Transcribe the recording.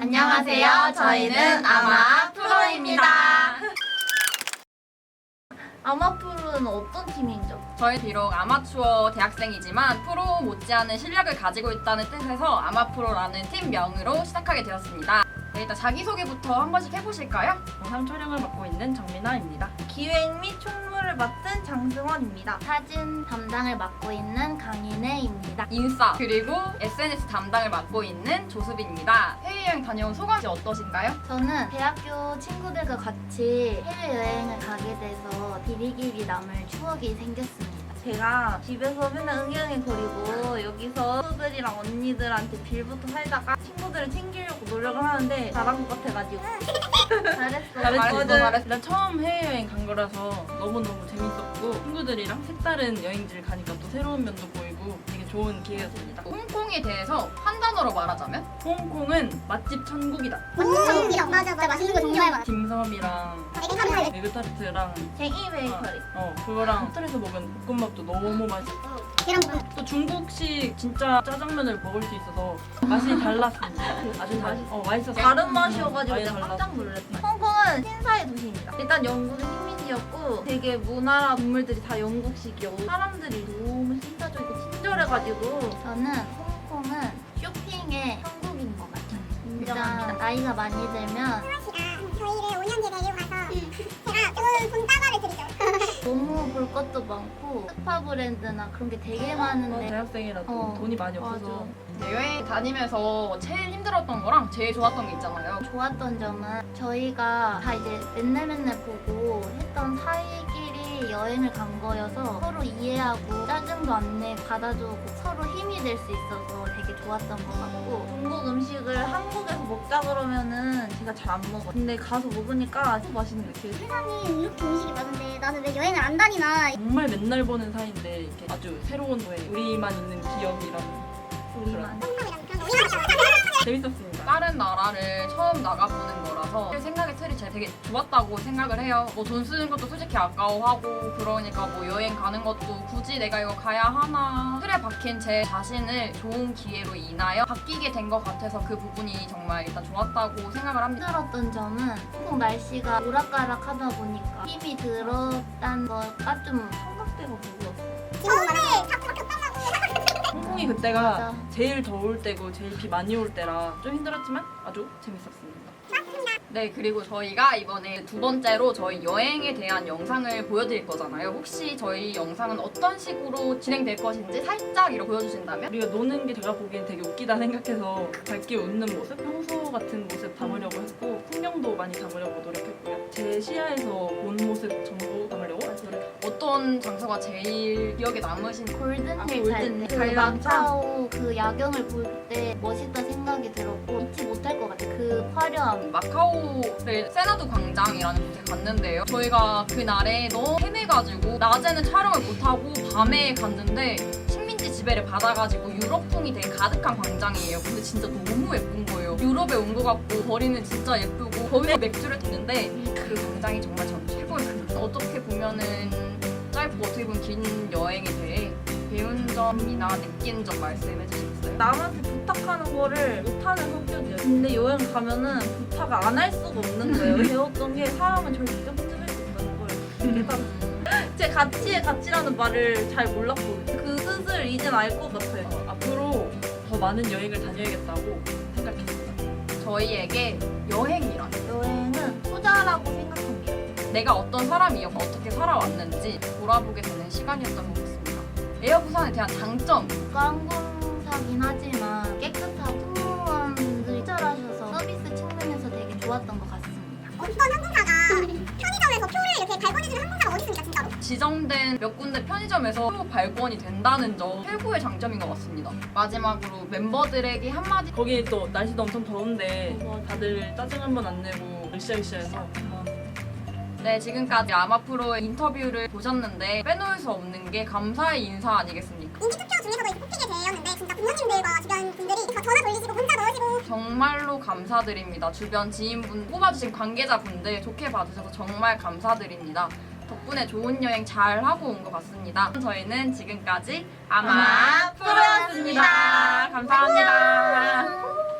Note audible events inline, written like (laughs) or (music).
안녕하세요. 저희는 아마 프로입니다. 아마프로는 어떤 팀이죠? 저희 비록 아마추어 대학생이지만 프로 못지않은 실력을 가지고 있다는 뜻에서 아마프로라는 팀명으로 시작하게 되었습니다. 네, 일단 자기소개부터 한 번씩 해보실까요? 영상 촬영을 맡고 있는 정민아입니다. 기획 및 총무를 맡은 장승원입니다. 사진 담당을 맡고 있는 강인혜입니다. 인싸 그리고 SNS 담당을 맡고 있는 조수빈입니다. 해외여행 다녀온 소감이 어떠신가요? 저는 대학교 친구들과 같이 해외여행을 가게 돼서 비리기리 남을 추억이 생겼습니다. 제가 집에서 맨날 응애응애 거리고 여기서 친구들이랑 언니들한테 빌부터 살다가 친구들을 챙기려고 노력을 하는데 잘한 것 같아가지고. (laughs) 잘했어, 맞아요. 잘했어. 일단 처음 해외여행 간 거라서 너무너무 재밌었고 친구들이랑 색다른 여행지를 가니까 또 새로운 면도 보이고 되게 좋은 기회였습니다. 홍콩에 대해서 한 단어로 말하자면 홍콩은 맛집 천국이다. 완전 맞아 맞아 맛있는 거 정말 많아 딤섬이랑 에그타르트 에그타르트랑 쟁이 베이커리 어 그거랑 호텔에서 먹은 볶음밥도 너무 맛있고 계란 볶음 또 중국식 진짜 짜장면을 먹을 수 있어서 맛이 달랐습니다. (laughs) 아주 맛, 어 맛있었어요. 다른 맛이어가지고 많이 내가. 깜짝 놀랐어요. 홍콩은 신사의 도시입니다. 일단 영국은 식민지였고 되게 문화랑 동물들이 다 영국식이었고 사람들이 너무 신사적이고 친절해가지고 저는 홍콩은 쇼핑의 천국인 것 같아요. 인정합니다. 일단 나이가 많이 들면 저희를 5년 뒤에 데리고 가서 제가 좋은 돈다발을 드리죠 너무 볼 것도 많고 스파 브랜드나 그런 게 되게 많은데 대학생이라도 어, 돈이 많이 없어서 네, 여행 다니면서 제일 힘들었던 거랑 제일 좋았던 게 있잖아요. 좋았던 점은 저희가 다 이제 맨날 맨날 보고 했던 사이 여행을 간 거여서 서로 이해하고 짜증도 안 내고 받아주고 서로 힘이 될 수 있어서 되게 좋았던 것 같고 중국 음식을 한국에서 먹자 그러면은 제가 잘 안 먹어요. 근데 가서 먹으니까 또 맛있는 느낌. 세상에 이렇게 음식이 많은데 나는 왜 여행을 안 다니나 정말 맨날 보는 사이인데 이렇게 아주 새로운 여행 우리만 있는 기억이랑 우리만. 재밌었습니다. 다른 나라를 처음 나가보는 거라서 생각의 틀이 제가 되게 좋았다고 생각을 해요. 뭐 돈 쓰는 것도 솔직히 아까워하고 그러니까 뭐 여행 가는 것도 굳이 내가 이거 가야 하나 틀에 박힌 제 자신을 좋은 기회로 인하여 바뀌게 된 것 같아서 그 부분이 정말 일단 좋았다고 생각을 합니다. 힘들었던 점은 홍콩 날씨가 오락가락하다 보니까 힘이 들었다는 거가 좀 삼각대가 무거 그때가 맞아. 제일 더울 때고 제일 비 많이 올 때라 좀 힘들었지만 아주 재밌었습니다. 네, 그리고 저희가 이번에 두 번째로 저희 여행에 대한 영상을 보여드릴 거잖아요. 혹시 저희 영상은 어떤 식으로 진행될 것인지 살짝 이렇게 보여주신다면? 우리가 노는 게 제가 보기엔 되게 웃기다 생각해서 밝게 웃는 모습, 평소 같은 모습 담으려고 했고 풍경도 많이 담으려고 노력했고요. 제 시야에서 본 모습 전부 담으려고 노력했어요. 어떤 장소가 제일 기억에 남으신 골든힐 아, 잘 골든힐. 때, 그 관람차? 마카오 그 야경을 볼 때 멋있다 생각이 들었고 잊지 못할 것 같아 그 화려함 마카오를 세나두 광장이라는 곳에 갔는데요. 저희가 그날에 너무 헤매가지고 낮에는 촬영을 못하고 밤에 갔는데 지배를 받아가지고 유럽풍이 되게 가득한 광장이에요. 근데 진짜 너무 예쁜 거예요. 유럽에 온 것 같고 거리는 진짜 예쁘고 거기서 맥주를 듣는데 그 광장이 정말 전 최고였습니다. 어떻게 보면은 짧고 어떻게 보면 긴 여행에 대해 배운 점이나 느낀 점 말씀해 주시겠어요? 남한테 부탁하는 거를 못하는 성격이에요. 근데 여행 가면은 부탁을 안할 수가 없는 거예요. (laughs) 배웠던 게 사람은 절대 살수 있다는 걸 깨달았어요. (laughs) 제 가치의 가치라는 말을 잘 몰랐거든요. 그 이젠 알것 같아요. 어, 앞으로 더 많은 여행을 다녀야겠다고 생각했습니다. 저희에게 여행이란 여행은 투자라고 생각합니다. 내가 어떤 사람이었고 어떻게 살아왔는지 돌아보게 되는 시간이었던 것 같습니다. 에어 부산에 대한 장점 관공사긴 하지만 지정된 몇 군데 편의점에서 표 발권이 된다는 점 최고의 장점인 것 같습니다. 마지막으로 멤버들에게 한마디 거기 또 날씨도 엄청 더운데. 다들 짜증 한 번 안 내고 으쌰으쌰 해서 네 지금까지 아마프로의 인터뷰를 보셨는데 빼놓을 수 없는 게 감사의 인사 아니겠습니까? 인기 투표 중에서도 이렇게 뽑히게 되었는데 진짜 부모님들과 주변 분들이 저 전화 돌리시고 문자 넣으시고 정말로 감사드립니다. 주변 지인분, 뽑아주신 관계자분들 좋게 봐주셔서 정말 감사드립니다. 덕분에 좋은 여행 잘 하고 온 것 같습니다. 저희는 지금까지 아마 프로였습니다. 감사합니다.